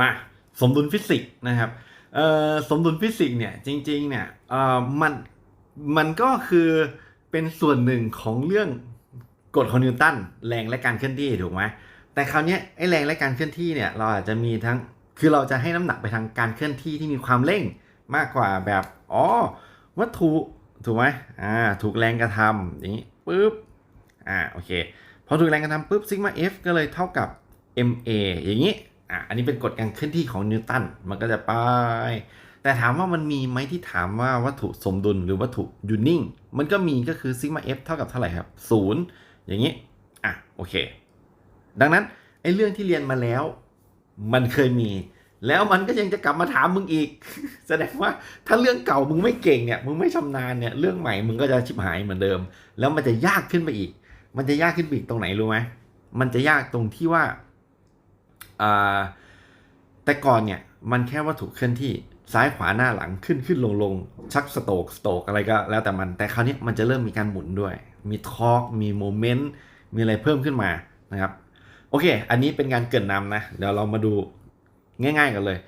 มาสมดุลฟิสิกส์นะครับเอ่อสมดุลฟิสิกส์เนี่ยจริงๆเนี่ยเอ่อมันมันก็คือเป็นส่วนหนึ่งของเรื่องกฎของนิวตันแรงและการเคลื่อนที่ถูกไหมแต่คราวนี้ไอ้แรงและการเคลื่อนที่เนี่ยเราอาจจะมีทั้งคือเราจะให้น้ำหนักไปทางการเคลื่อนที่ที่มีความเร่งมากกว่าแบบอ๋อวัตถุถูกไหมอ่าถูกแรงกระทำอย่างนี้ปุ๊บอ่าโอเคพอถูกแรงกระทำปุ๊บซิกมา F ก็เลยเท่ากับ ma อย่างนี้ อะอันนี้เป็นกฎการเคลื่อนที่ของนิวตันมันก็จะไป แต่ถามว่ามันมีไหมที่ถามว่าวัตถุสมดุลหรือวัตถุอยู่นิ่ง มันก็มีก็คือซิกมา f เท่ากับเท่าไหร่ครับศูนย์อย่างนี้อะโอเค ดังนั้นไอ้เรื่องที่เรียนมาแล้ว มันเคยมี แล้วมันก็ยังจะกลับมาถามมึงอีก แสดงว่าถ้าเรื่องเก่ามึงไม่เก่งเนี่ยมึงไม่ชำนาญเนี่ยเรื่องใหม่มึงก็จะชิบหายเหมือนเดิม แล้วมันจะยากขึ้นไปอีก มันจะยากขึ้นไปอีกตรงไหนรู้ไหมมันจะยากตรงที่ว่า แต่ก่อนเนี่ยมันแค่วัตถุเคลื่อนที่ซ้ายขวาหน้าหลังขึ้นขึ้นลงลงชักสโตกสโตกอะไรก็แล้วแต่มัน แต่คราวนี้มันจะเริ่มมีการหมุนด้วย มีทอร์กมีโมเมนต์มีอะไรเพิ่มขึ้นมานะครับ โอเค อันนี้เป็นการเกรินนำนะ เดี๋ยวเรามาดูง่ายๆกันเลย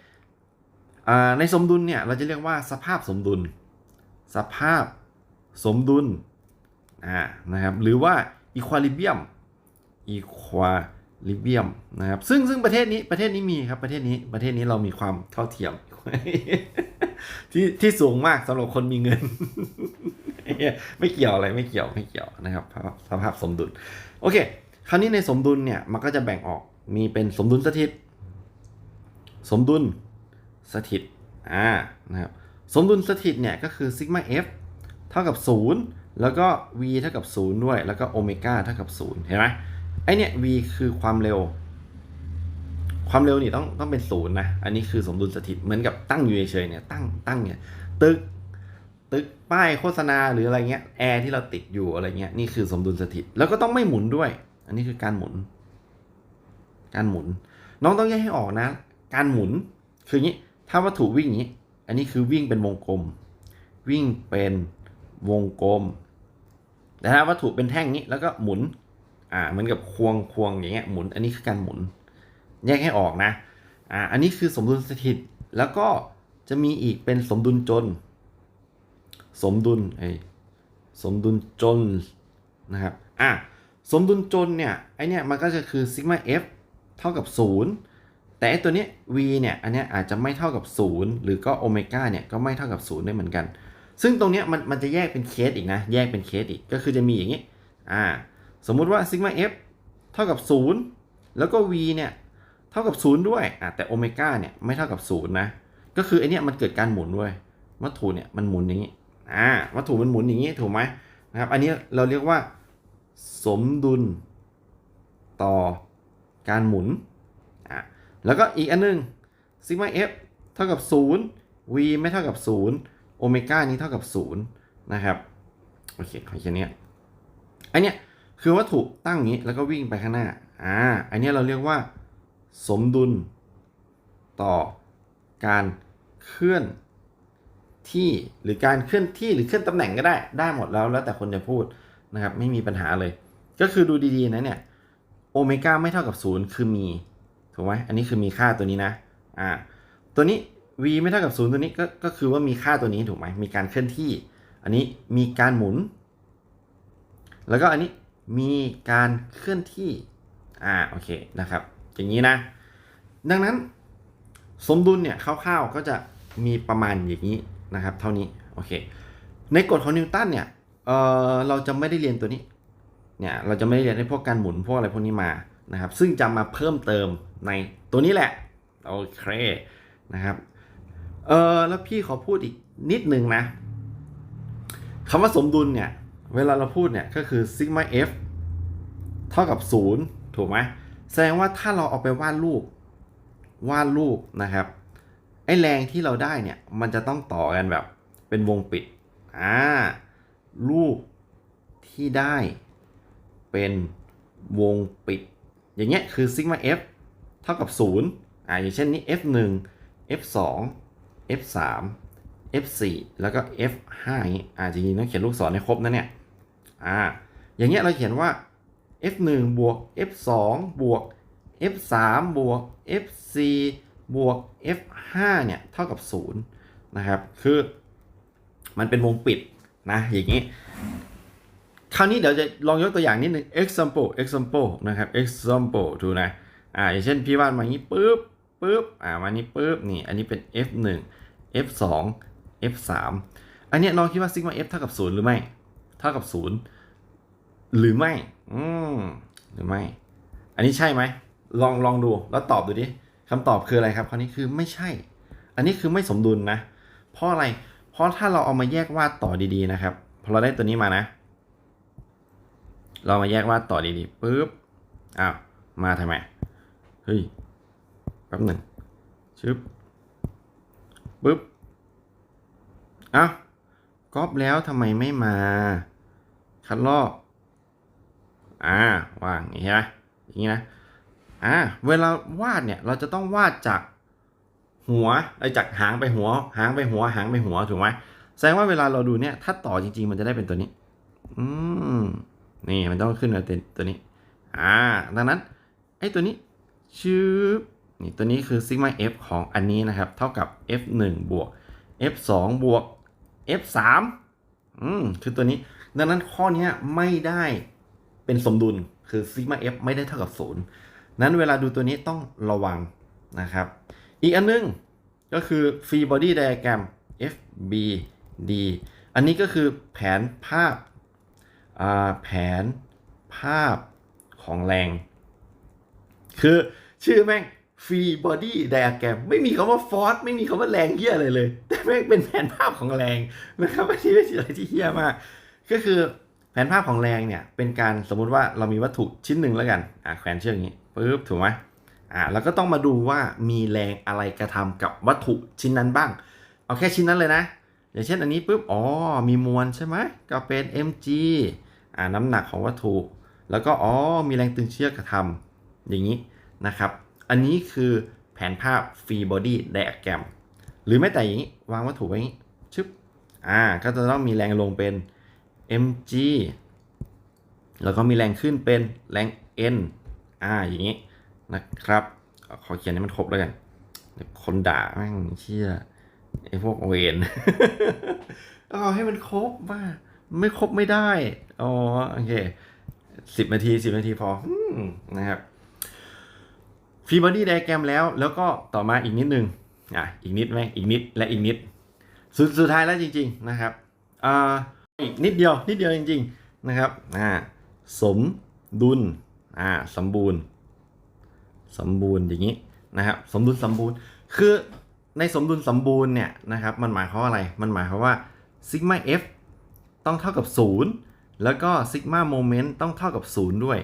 ในสมดุลเนี่ยเราจะเรียกว่าสภาพสมดุล สภาพสมดุลนะครับหรือว่า equilibrium equilibrium ริเวียมนะครับ ซึ่งซึ่งประเทศนี้ประเทศนี้มีครับประเทศนี้ประเทศนี้เรามีความเท่าเทียม ที่ที่สูงมากสำหรับคนมีเงิน ไม่เกี่ยวอะไรไม่เกี่ยวไม่เกี่ยวนะครับสภาพสภาพสมดุล โอเค คราวนี้ในสมดุลเนี่ยมันก็จะแบ่งออกมีเป็นสมดุลสถิต สมดุลสถิตอ่านะครับสมดุลสถิตเนี่ยก็คือซิกมา f เท่ากับ 0 แล้วก็ v เท่ากับ 0 ด้วย แล้วก็โอเมก้าเท่ากับ 0 เห็นไหม ไอเนี่ย v คือความเร็ว ความเร็วนี่ต้องต้องเป็นศูนย์นะ อันนี้คือสมดุลสถิตเหมือนกับตั้งอยู่เฉยๆเนี่ยตั้งตั้งเนี่ย ตึกตึกป้ายโฆษณาหรืออะไรเงี้ยแอร์ที่เราติดอยู่อะไรเงี้ยนี่คือสมดุลสถิตแล้วก็ต้องไม่หมุนด้วย อันนี้คือการหมุน การหมุน น้องต้องแยกให้ออกนะ การหมุนคืออย่างนี้ ถ้าวัตถุวิ่งอย่างนี้ อันนี้คือวิ่งเป็นวงกลม วิ่งเป็นวงกลมแต่ถ้าวัตถุเป็นแท่งนี้แล้วก็หมุน อ่าเหมือนกับควงควงอย่างเงี้ยหมุน อันนี้คือการหมุน แยกให้ออกนะอ่าอันนี้คือสมดุลสถิต แล้วก็จะมีอีกเป็นสมดุลจน สมดุลไอ้สมดุลจนนะครับอะสมดุลจนเนี่ยไอเนี่ยมันก็จะคือซิกมา f เท่ากับ 0 แต่ไอตัวเนี้ย v เนี่ยอันเนี้ยอาจจะไม่เท่ากับ 0 หรือก็โอเมก้าเนี่ยก็ไม่เท่ากับ 0 ได้เหมือนกัน ซึ่งตรงเนี้ยมันมันจะแยกเป็นเคสอีกนะ แยกเป็นเคสอีกก็คือจะมีอย่างนี้อ่า สมมุติว่าซิกมา f เท่ากับ 0 แล้วก็ v เนี่ย เท่ากับ 0 ด้วยอะแต่โอเมก้าเนี่ยไม่เท่ากับ 0 นะ ก็คือไอเนี้ยมันเกิดการหมุนด้วย วัตถุเนี่ยมันหมุนอย่างนี้อ่าวัตถุมันหมุนอย่างนี้ถูกไหมนะครับ อันนี้เราเรียกว่า สมดุล ต่อการหมุนอะแล้วก็อีกอันนึงซิกมา f เท่ากับ 0 v ไม่เท่ากับ 0 โอเมก้านี้เท่ากับ 0 นะครับ โอเคขอแค่เนี้ยอันเนี้ย คือวัตถุตั้งอย่างนี้แล้วก็วิ่งไปข้างหน้า อ่า อันนี้เราเรียกว่า สมดุล ต่อการเคลื่อนที่หรือการเคลื่อนที่หรือเคลื่อนตำแหน่งก็ได้ ได้หมดแล้วแล้วแต่คนจะพูดนะครับ ไม่มีปัญหาเลย ก็คือดูดีๆนะเนี่ยโอเมก้าไม่เท่ากับ0คือมีถูกไหมอันนี้คือมีค่าตัวนี้นะ อ่า ตัวนี้ v ไม่เท่ากับ0ตัวนี้ก็ก็คือว่ามีค่าตัวนี้ถูกไหมมีการเคลื่อนที่ อันนี้มีการหมุน แล้วก็อันนี้ มีการเคลื่อนที่ อ่า โอเค นะครับ อย่างนี้นะ ดังนั้นสมดุลเนี่ยคร่าวๆก็จะมีประมาณอย่างนี้นะครับ เท่านี้ โอเค ในกฎของนิวตันเนี่ย เออเราจะไม่ได้เรียนตัวนี้ เนี่ย เราจะไม่ได้เรียนในพวกการหมุนพวกอะไรพวกนี้มา นะครับ ซึ่งจะมาเพิ่มเติมในตัวนี้แหละ โอเค นะครับ เออแล้วพี่ขอพูดอีกนิดนึงนะคำว่าสมดุลเนี่ย เวลาเราพูดเนี่ยก็คือซิกมา f เท่ากับ 0 ถูกไหมแสดงว่าถ้าเราเอาไปวาดรูปวาดรูปนะครับไอแรงที่เราได้เนี่ยมันจะต้องต่อกันแบบเป็นวงปิดอ่ารูปที่ได้เป็นวงปิด อย่างเงี้ยคือซิกมา f เท่ากับ 0อ่าอย่างเช่นนี้ f 1 f 2 f 3 f 4 แล้วก็ f 5 อย่างงี้อ่าจริงๆต้องเขียนลูกศรให้ครบนะเนี่ยอ่าอย่างเงี้ยเราเขียนว่า f 1 บวก f 2 บวก f 3 บวก f 4 บวก f5 เนี่ยเท่ากับ 0 นะครับ คือมันเป็นวงปิดนะอย่างนี้ คราวนี้เดี๋ยวจะลองยกตัวอย่างนิดนึง example example นะครับ example ดูนะอ่าอย่างเช่นพี่วาดมาอย่างนี้ปุ๊บปุ๊บอ่ามานี้ปุ๊บนี่อันนี้เป็น f1 f2 f3 อันเนี้ยน้องคิดว่า sigma f เท่ากับ 0 หรือไม่ เท่ากับ 0 หรือไม่ อืม หรือไม่ อันนี้ใช่ไหม ลองลองดูแล้วตอบดูดิคำตอบคืออะไรครับคราวนี้คือไม่ใช่ อันนี้คือไม่สมดุลนะ เพราะอะไร เพราะถ้าเราเอามาแยกวาดต่อดีๆนะครับ พอเราได้ตัวนี้มานะ เรามาแยกวาดต่อดีๆปุ๊บ อ้าว มาทำไม เฮ้ย แป๊บหนึ่งชึบปุ๊บ อ้าวก๊อปแล้วทำไมไม่มา คัดลอก อ่า วางอย่างนี้ใช่ไหมอย่างนี้นะ อ่า เวลาวาดเนี่ย เราจะต้องวาดจากหัวไอ้จากหางไปหัว หางไปหัว หางไปหัว ถูกไหมแสดงว่าเวลาเราดูเนี่ย ถ้าต่อจริง ๆ มันจะได้เป็นตัวนี้ อืม นี่มันต้องขึ้นมาเป็นตัวนี้ อ่า ดังนั้นไอ้ตัวนี้ชื่อนี่ตัวนี้คือซิกมา f ของอันนี้นะครับ เท่ากับ f 1บวก f 2บวก f 3 อืมคือตัวนี้ ดังนั้นข้อนี้ไม่ได้เป็นสมดุลคือซิกมา f ไม่ได้เท่ากับ 0 นั้นเวลาดูตัวนี้ต้องระวังนะครับ อีกอันนึงก็คือ free body diagram FBD อันนี้ก็คือแผนภาพาแผนภาพของแรง คือชื่อแม่ง free body diagram ไม่มีคำว่า force ไม่มีคำว่าแรงเฮี้ยอะไรเลย แต่แม่งเป็นแผนภาพของแรงนะครับอันนี้เป็นอะไรที่เฮี้ยมาก ก็คือแผนภาพของแรงเนี่ย เป็นการสมมุติว่าเรามีวัตถุชิ้นหนึ่งแล้วกันอะแขวนเชือกอย่างนี้ปุ๊บถูกไหมอะแล้วก็ต้องมาดูว่ามีแรงอะไรกระทำกับวัตถุชิ้นนั้นบ้าง เอาแค่ชิ้นนั้นเลยนะ อย่างเช่นอันนี้ปุ๊บอ๋อมีมวลใช่ไหมก็เป็น mg อ่าน้ำหนักของวัตถุ แล้วก็อ๋อมีแรงตึงเชือกกระทำอย่างนี้นะครับ อันนี้คือแผนภาพ free body diagram หรือแม้แต่อย่างนี้ วางวัตถุไว้อย่างนี้ชึบอ่าก็จะต้องมีแรงลงเป็น mg แล้วก็มีแรงขึ้นเป็นแรง n อ่าอย่างนี้นะครับ ขอเขียนให้มันครบแล้วกันเดี๋ยวคนด่าแม่งเชี่ยไอ้พวกเวนเอาให้มันครบว่าไม่ครบไม่ได้ อ๋อ โอเคสิบนาทีสิบนาทีพออนะครับ ฟีบอดี้ไดแกรมแล้ว แล้วก็ต่อมาอีกนิดนึงอะอีกนิดไหมอีกนิดและอีกนิด สุดสุดท้ายแล้วจริง ๆนะครับอ่าอีกนิดเดียวนิดเดียวจริง ๆนะครับอ่าสมดุลอ่าสมบูรณ์ สมบูรณ์อย่างนี้นะครับสมดุลสมบูรณ์ คือในสมดุลสมบูรณ์เนี่ยนะครับมันหมายความอะไร มันหมายความว่าซิกมา f ต้องเท่ากับ 0 แล้วก็ซิกมาโมเมนต์ต้องเท่ากับ 0 ด้วย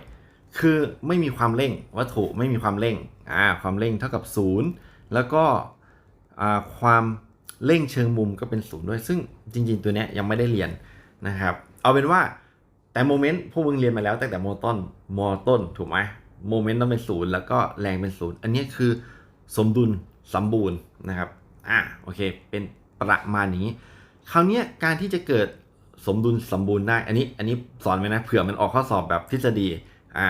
คือไม่มีความเร่งวัตถุไม่มีความเร่งอ่าความเร่งเท่ากับ0แล้วก็อ่าความเร่งเชิงมุมก็เป็น0ด้วย ซึ่งจริง ๆ ตัวเนี้ยยังไม่ได้เรียนนะครับ เอาเป็นว่าแต่โมเมนต์พวกมึงเรียนมาแล้วตั้งแต่โมต้นมอต้นถูกไหมโมเมนต์ต้องเป็นศูนย์แล้วก็แรงเป็นศูนย์อันนี้คือสมดุลสมบูรณ์นะครับอะโอเค เป็นประมาณนี้ คราวเนี้ยการที่จะเกิดสมดุลสมบูรณ์ได้ อันนี้อันนี้สอนไว้นะเผื่อมันออกข้อสอบแบบทฤษฎีอ่า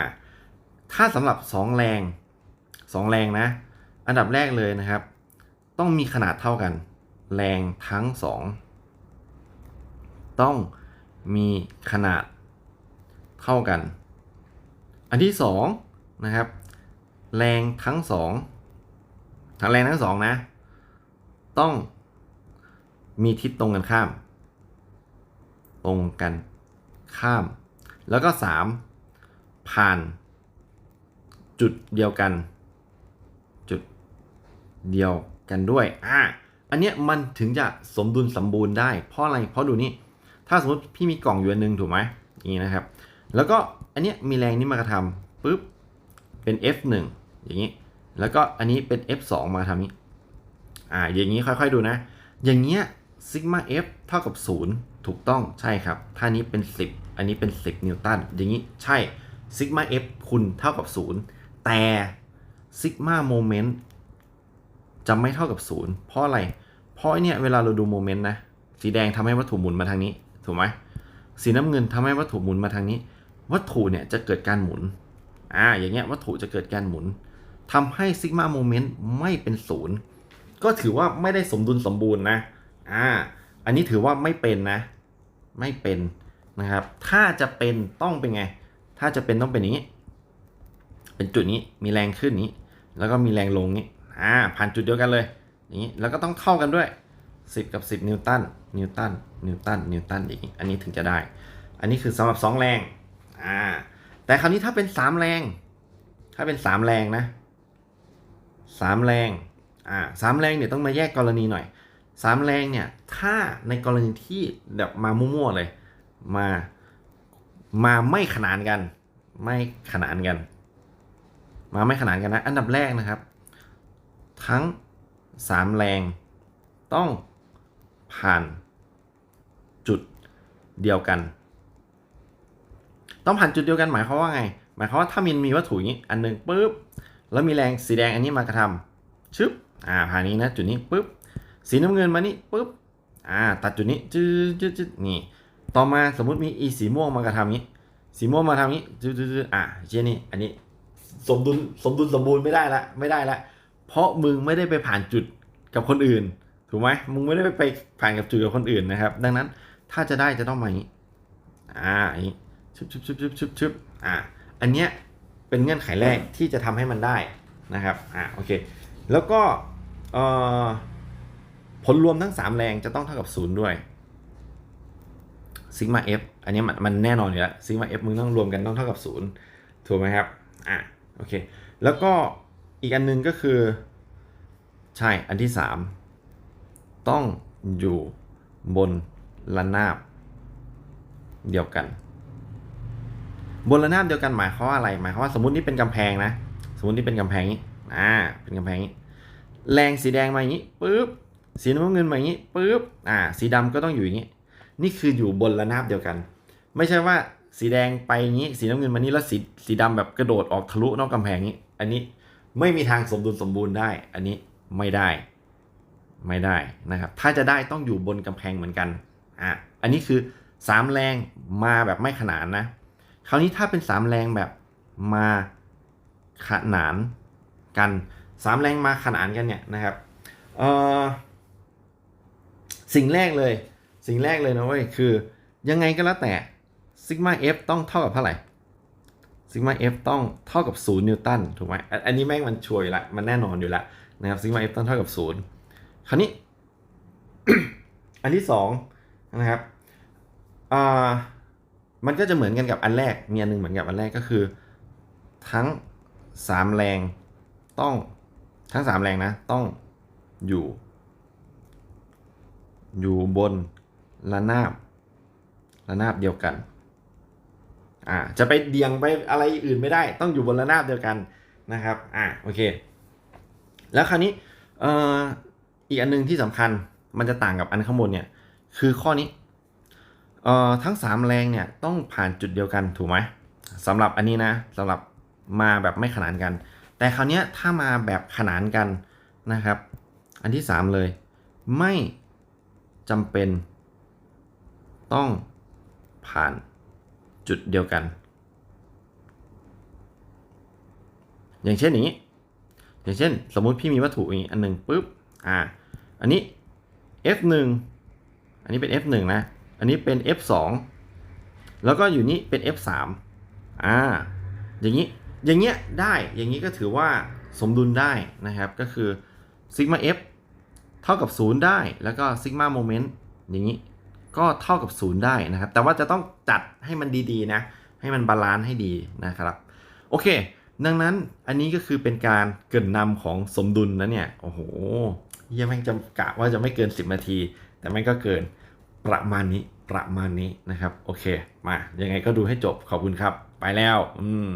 ถ้าสำหรับ 2 แรง 2 แรงนะ อันดับแรกเลยนะครับ ต้องมีขนาดเท่ากัน แรงทั้ง 2 ต้องมีขนาดเท่ากัน อันที่สองนะครับ แรงทั้งสองทั้งแรงทั้งสองนะ ต้องมีทิศตรงกันข้าม ตรงกันข้าม แล้วก็สามผ่าน จุดเดียวกัน จุดเดียวกันด้วย อะอันเนี้ยมันถึงจะสมดุลสมบูรณ์ได้ เพราะอะไร เพราะดูนี่ ถ้าสมมติพี่มีกล่องอยู่อันนึงถูกไหมนี้นะครับ แล้วก็อันเนี้ยมีแรงนี้มากระทำปุ๊บ เป็น F1 อย่างนี้ แล้วก็อันนี้เป็น F2 มาทำนี้ อ่า อย่างนี้ค่อยๆดูนะ อย่างเงี้ยซิกมา F เท่ากับ 0 ถูกต้อง ใช่ครับ ถ้านี้เป็น 10 อันนี้เป็น 10 นิวตัน อย่างนี้ ใช่ซิกมา F คุณเท่ากับ 0 แต่ซิกมาโมเมนต์จะไม่เท่ากับ0เพราะอะไร เพราะเนี่ยเวลาเราดูโมเมนต์นะ สีแดงทำให้วัตถุหมุนมาทางนี้ ถูกไหมสีน้ำเงินทำให้วัตถุหมุนมาทางนี้ วัตถุเนี่ยจะเกิดการหมุน อ่า อย่างเงี้ยวัตถุจะเกิดการหมุนทำให้ซิกมาโมเมนต์ไม่เป็นศูนย์ก็ถือว่าไม่ได้สมดุลสมบูรณ์นะ อ่า อันนี้ถือว่าไม่เป็นนะ ไม่เป็นนะครับ ถ้าจะเป็นต้องเป็นไง ถ้าจะเป็นต้องเป็นอย่างนี้ เป็นจุดนี้มีแรงขึ้นนี้ แล้วก็มีแรงลงนี้อ่าผ่านจุดเดียวกันเลยอย่างนี้แล้วก็ต้องเท่ากันด้วย 10 กับ 10 นิวตันนิวตันนิวตันนิวตันอย่างนี้อันนี้ถึงจะได้ อันนี้คือสำหรับ 2 แรงอ่าแต่คราวนี้ถ้าเป็น 3 แรง ถ้าเป็น 3 แรงนะ 3 แรงอ่าสามแรงเนี่ยต้องมาแยกกรณีหน่อยสามแรงเนี่ยถ้าในกรณีที่แบบมามั่วๆเลยมามาไม่ขนานกัน ไม่ขนานกัน มาไม่ขนานกันนะ อันดับแรกนะครับ ทั้งสามแรงต้องผ่านจุดเดียวกัน ต้องผ่านจุดเดียวกันหมายความว่าไง หมายความว่าถ้ามันมีวัตถุอย่างนี้อันหนึ่งปุ๊บแล้วมีแรงสีแดงอันนี้มากระทำชึบอ่าผ่านนี้นะจุดนี้ปุ๊บสีน้ำเงินมานี่ปุ๊บอ่าตัดจุดนี้จืดจืดจืดนี่ต่อมาสมมุติมีอีสีม่วงมากระทำนี้ สีม่วงมาทำนี้จืดจืดจืดอ่าเช่นนี้อันนี้ สมดุลสมดุลสมบูรณ์ไม่ได้ละไม่ได้ละ เพราะมึงไม่ได้ไปผ่านจุดกับคนอื่น ถูกไหมมึงไม่ได้ไปผ่านกับจุดกับคนอื่นนะครับ ดังนั้นถ้าจะได้จะต้องมาอย่างนี้อ่าอย่างนี้ชึบชึบชึบชึบชึบชึบอ่าอันเนี้ยเป็นเงื่อนไขแรกที่จะทำให้มันได้นะครับอ่าโอเค แล้วก็เอ่อผลรวมทั้ง 3 แรงจะต้องเท่ากับ 0 ด้วยซิกมา f อันนี้มันมันแน่นอนอยู่แล้วซิกมา f มึงต้องรวมกันต้องเท่ากับ 0 ถูกไหมครับ อ่า โอเค แล้วก็อีกอันหนึงก็คือ ใช่ อันที่ 3 ต้องอยู่บนระนาบเดียวกัน บนระนาบเดียวกันหมายความว่าอะไร หมายความว่าสมมตินี่เป็นกำแพงนะ สมมตินี่เป็นกำแพงนี้ อ่า เป็นกำแพงนี้ แรงสีแดงมาอย่างนี้ปุ๊บ สีน้ำเงินมาอย่างนี้ปุ๊บ อ่า สีดำก็ต้องอยู่อย่างนี้ นี่คืออยู่บนระนาบเดียวกัน ไม่ใช่ว่า สีแดงไปงนี้ สีน้ำเงินมานี่แล้วสีสีดำแบบกระโดดออกทะลุนอกกำแพงนี้ อันนี้ไม่มีทางสมดุลสมบูรณ์ได้ อันนี้ไม่ได้ ไม่ได้นะครับ ถ้าจะได้ต้องอยู่บนกำแพงเหมือนกัน อะ อันนี้คือสามแรงมาแบบไม่ขนานนะ คราวนี้ถ้าเป็นสามแรงแบบมาขนานกันสามแรงมาขนานกันเนี่ยนะครับ เออสิ่งแรกเลย สิ่งแรกเลยนะเว้ยคือยังไงก็แล้วแต่ ซิกมา f ต้องเท่ากับเท่าไหร่ซิกมา f ต้องเท่ากับ0นิวตันถูกไหมอันนี้แม่งมันช่วยละมันแน่นอนอยู่แล้วนะครับซิกมา f ต้องเท่ากับ0คราวนี้ อันที่สองนะครับอ่ามันก็จะเหมือนกันกับอันแรก มีอันหนึงเหมือนกับอันแรกก็คือ ทั้งสามแรงต้องทั้งสามแรงนะ ต้องอยู่ อยู่บนระนาบระนาบเดียวกัน อ่าจะไปเดียงไปอะไรอื่นไม่ได้ต้องอยู่บนระนาบเดียวกันนะครับอ่าโอเค แล้วคราวนี้เอ่ออีกอันหนึงที่สำคัญมันจะต่างกับอันข้างบนเนี่ยคือข้อนี้เอ่อทั้งสามแรงเนี่ยต้องผ่านจุดเดียวกันถูกไหมสำหรับอันนี้นะสำหรับมาแบบไม่ขนานกัน แต่คราวนี้ถ้ามาแบบขนานกันนะครับ อันที่สามเลย ไม่จำเป็นต้องผ่าน จุดเดียวกัน อย่างเช่นอย่างนี้ อย่างเช่น สมมุติพี่มีวัตถุอย่างนี้อันหนึ่งปุ๊บ อ่า อันนี้ f1 อันนี้เป็น f1 นะ อันนี้เป็น f2 แล้วก็อยู่นี้เป็น f3 อ่า อย่างนี้ อย่างเงี้ยได้ อย่างนี้ก็ถือว่าสมดุลได้นะครับ ก็คือซิกมา f เท่ากับ 0 ได้ แล้วก็ซิกมาโมเมนต์อย่างนี้ ก็เท่ากับ0ได้นะครับ แต่ว่าจะต้องจัดให้มันดีๆนะ ให้มันบาลานซ์ให้ดีนะครับ โอเค ดังนั้นอันนี้ก็คือเป็นการเกินนำของสมดุลนะเนี่ย โอ้โหเหี้ยังแม่งจำกะว่าจะไม่เกิน 10 นาที แต่แม่งก็เกินประมาณนี้ประมาณนี้นะครับ โอเค มา ยังไงก็ดูให้จบขอบคุณครับ ไปแล้ว อืม